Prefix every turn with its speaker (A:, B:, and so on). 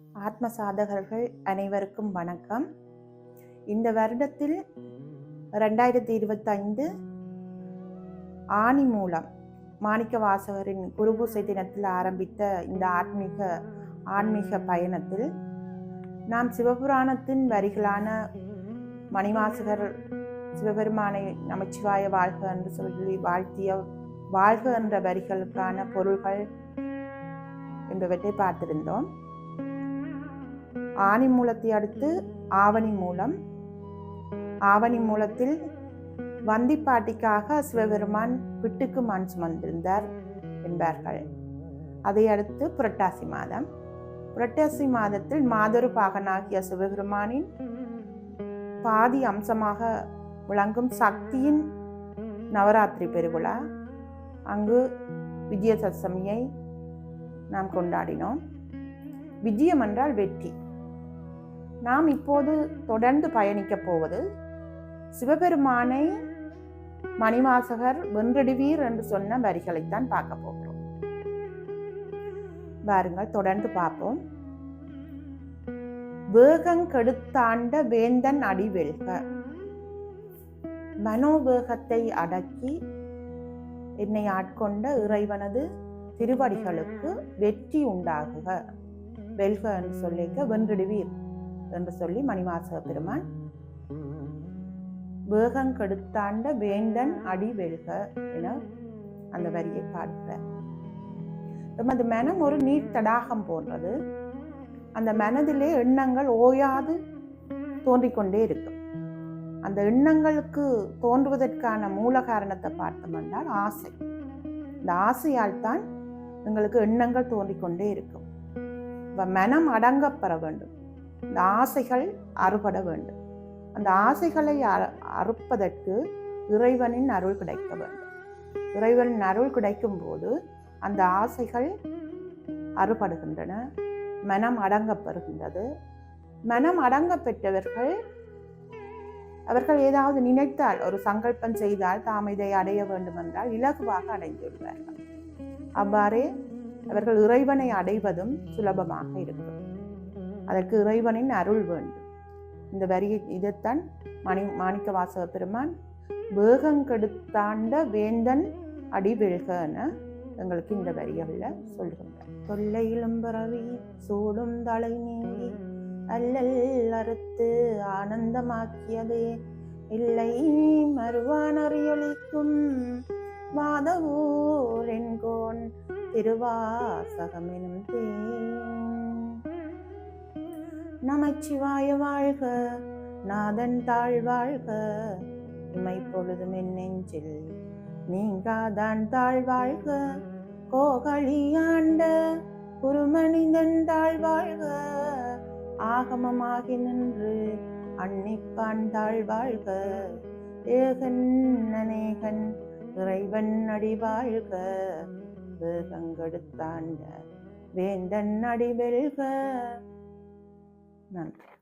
A: ஆத்ம சாதகர்கள் அனைவருக்கும் வணக்கம். இந்த வருடத்தில் ரெண்டாயிரத்தி இருபத்தைந்து ஆணி மூலம் மாணிக்க வாசகரின் குருபூசை தினத்தில் ஆரம்பித்த இந்த ஆத்மீக ஆன்மீக பயணத்தில் நாம் சிவபுராணத்தின் வரிகளான மணிவாசகர் சிவபெருமானை நமச்சிவாய வாழ்க என்று சொல்லி வாழ்த்திய வாழ்க என்ற வரிகளுக்கான பொருள்கள் என்பவற்றை பார்த்திருந்தோம். ஆனி மூலத்தை அடுத்து ஆவணி மூலம். ஆவணி மூலத்தில் வந்திப்பாட்டிக்காக சிவபெருமான் விட்டுக்கு மண் சுமந்திருந்தார் என்பார்கள். அதை அடுத்து புரட்டாசி மாதம். புரட்டாசி மாதத்தில் மாதொரு பாகனாகிய சிவபெருமானின் பாதி அம்சமாக விளங்கும் சக்தியின் நவராத்திரி பெருவிழா. அங்கு விஜயதசமியை நாம் கொண்டாடினோம். விஜயம் என்றால் வெற்றி. நாம் இப்போது தொடர்ந்து பயணிக்கப் போவது சிவபெருமானை மணிவாசகர் வென்றடுவீர் என்று சொன்ன வரிகளைத்தான் பார்க்க போகிறோம். பாருங்கள் தொடர்ந்து பார்ப்போம். வேகங்கெடுத்தாண்ட வேந்தன் அடிவெல்க மனோவேகத்தை அடக்கி என்னை ஆட்கொண்ட இறைவனது திருவடிகளுக்கு வெற்றி உண்டாகுக. வெல்க என்று சொல்லிக்க வென்றிடுவீர். என்று சொல்லி மணிவாசக பெருமான் வேகங்கெடுத்தாண்ட வேந்தன் அடி வெல்க என அந்த வரியை பாடுகிறார். எமது மனம் ஒரு நீர் தடாகம் போன்றது. அந்த மனதிலே எண்ணங்கள் ஓயாது தோன்றிக்கொண்டே இருக்கும். அந்த எண்ணங்களுக்கு தோன்றுவதற்கான மூல காரணத்தை பார்த்தோம் என்றால் ஆசை. இந்த ஆசையால் தான் எங்களுக்கு எண்ணங்கள் தோன்றிக்கொண்டே இருக்கும். இப்ப மனம் அடங்கப்பெற வேண்டும். இந்த ஆசைகள் அறுபட வேண்டும். அந்த ஆசைகளை அ- அறுப்பதற்கு இறைவனின் அருள் கிடைக்க வேண்டும். இறைவனின் அருள் கிடைக்கும் போது அந்த ஆசைகள் அறுபடுகின்றன மனம் அடங்கப்பெறுகின்றது. மனம் அடங்க பெற்றவர்கள் அவர்கள் ஏதாவது நினைத்தால் ஒரு சங்கல்பம் செய்தால் தாம் இதை அடைய வேண்டும் என்றால் இலகுவாக அடைந்துள்ளார்கள் அவ்வாறே அவர்கள் இறைவனை அடைவதும் சுலபமாக இருக்கும். அதற்கு இறைவனின் அருள் வேண்டும். இந்த வரியை இதைத்தான் மணி மாணிக்க வாசக பெருமான் வேகங்கெடுத்தாண்ட வேந்தன் அடிவெழ்கன எங்களுக்கு இந்த வரிகளில் சொல்கின்றார். தொல்லையிலும் பிறவி சூடும் தலை நீங்கி அல்லல் அறுத்து ஆனந்தமாக்கியதே இல்லை மறுவானறியொழிக்கும் அறியொழிக்கும் என்கோன் திருவாசகமெனும் தேன் நமச்சிவாய வாழ்க நாதன் தாழ் வாழ்க. இமை பொழுதும் என் நெஞ்சில் நீங்காதான் தாழ் வாழ்க. கோகழியாண்ட குருமனிதன் தாழ் வாழ்க. ஆகமமாகி நின்று அன்னிப்பான் தாழ் வாழ்க. ஏகன் அநேகன் இறைவன் அடி வாழ்க. வேகங்கெடுத்தாண்ட வேந்தன் அடி வெல்க. நன்றி